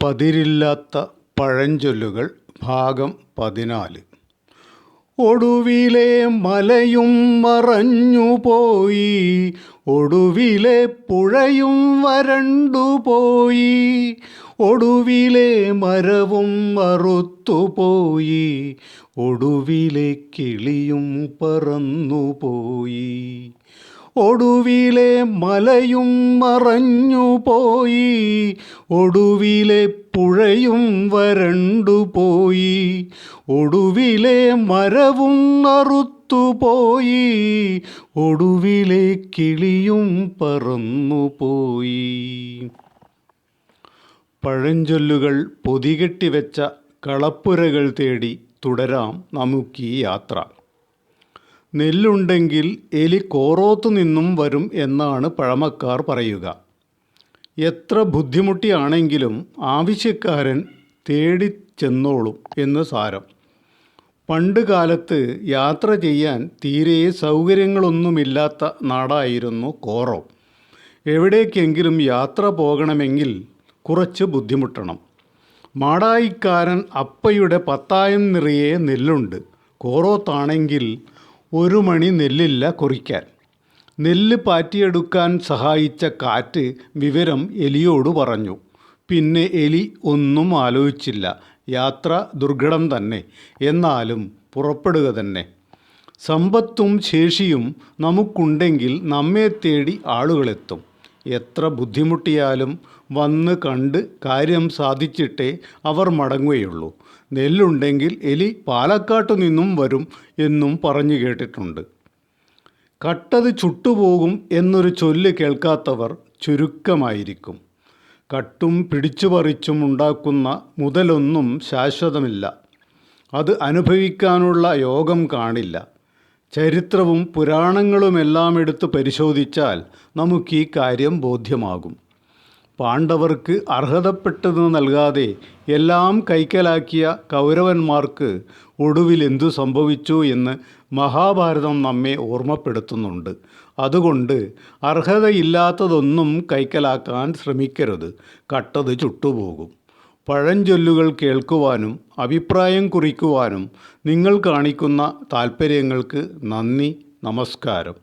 പതിരില്ലാത്ത പഴഞ്ചൊല്ലുകൾ ഭാഗം പതിനാല്. ഒടുവിലെ മലയും മറഞ്ഞു പോയി ഒടുവിലെ പുഴയും വരണ്ടുപോയി ഒടുവിലെ മരവും മറുത്തുപോയി ഒടുവിലെ കിളിയും പറന്നുപോയി ഒടുവിലെ മലയും മറഞ്ഞു പോയി. ഒടുവിലെ പുഴയും വരണ്ടു പോയി. ഒടുവിലെ മരവും അറുത്തുപോയി ഒടുവിലെ കിളിയും പറന്നു പോയി. പഴഞ്ചൊല്ലുകൾ പൊതികെട്ടിവെച്ച കളപ്പുരകൾ തേടി തുടരാം നമുക്കീ യാത്ര. നെല്ലുണ്ടെങ്കിൽ എലി കോറോത്തു നിന്നും വരും എന്നാണ് പഴമക്കാർ പറയുക. എത്ര ബുദ്ധിമുട്ടിയാണെങ്കിലും ആവശ്യക്കാരൻ തേടി ചെന്നോളും എന്ന് സാരം. പണ്ട് കാലത്ത് യാത്ര ചെയ്യാൻ തീരെ സൗകര്യങ്ങളൊന്നുമില്ലാത്ത നാടായിരുന്നു കോറോ. എവിടേക്കെങ്കിലും യാത്ര പോകണമെങ്കിൽ കുറച്ച് ബുദ്ധിമുട്ടണം. മാടായിക്കാരൻ അപ്പയുടെ പത്തായം നിറയെ നെല്ലുണ്ട്. കോറോത്താണെങ്കിൽ ഒരു മണി നെല്ലില്ല കുറിക്കാൻ. നെല്ല് പാറ്റിയെടുക്കാൻ സഹായിച്ച കാറ്റ് വിവരം എലിയോട് പറഞ്ഞു. പിന്നെ എലി ഒന്നും ആലോചിച്ചില്ല. യാത്ര ദുർഘടം തന്നെ. എന്നാലും പുറപ്പെടുക തന്നെ. സമ്പത്തും ശേഷിയും നമുക്കുണ്ടെങ്കിൽ നമ്മെ തേടി ആളുകളെത്തും. എത്ര ബുദ്ധിമുട്ടിയാലും വന്ന് കണ്ട് കാര്യം സാധിച്ചിട്ടേ അവർ മടങ്ങുകയുള്ളൂ. നെല്ലുണ്ടെങ്കിൽ എലി പാലക്കാട്ടു നിന്നും വരും എന്നും പറഞ്ഞു കേട്ടിട്ടുണ്ട്. കട്ടത് ചുട്ടുപോകും എന്നൊരു ചൊല്ല് കേൾക്കാത്തവർ ചുരുക്കമായിരിക്കും. കട്ടും പിടിച്ചുപറിച്ചും ഉണ്ടാക്കുന്ന മുതലൊന്നും ശാശ്വതമില്ല. അത് അനുഭവിക്കാനുള്ള യോഗം കാണില്ല. ചരിത്രവും പുരാണങ്ങളുമെല്ലാം എടുത്ത് പരിശോധിച്ചാൽ നമുക്ക് ഈ കാര്യം ബോധ്യമാകും. പാണ്ഡവർക്ക് അർഹതപ്പെട്ടത് നൽകാതെ എല്ലാം കൈക്കലാക്കിയ കൗരവന്മാർക്ക് ഒടുവിൽ എന്തു സംഭവിച്ചു എന്ന് മഹാഭാരതം നമ്മെ ഓർമ്മപ്പെടുത്തുന്നുണ്ട്. അതുകൊണ്ട് അർഹതയില്ലാത്തതൊന്നും കൈക്കലാക്കാൻ ശ്രമിക്കരുത്. കട്ടത് ചുട്ടുപോകും. പഴഞ്ചൊല്ലുകൾ കേൾക്കുവാനും അഭിപ്രായം കുറിക്കുവാനും നിങ്ങൾ കാണിക്കുന്ന താൽപ്പര്യങ്ങൾക്ക് നന്ദി നമസ്കാരം.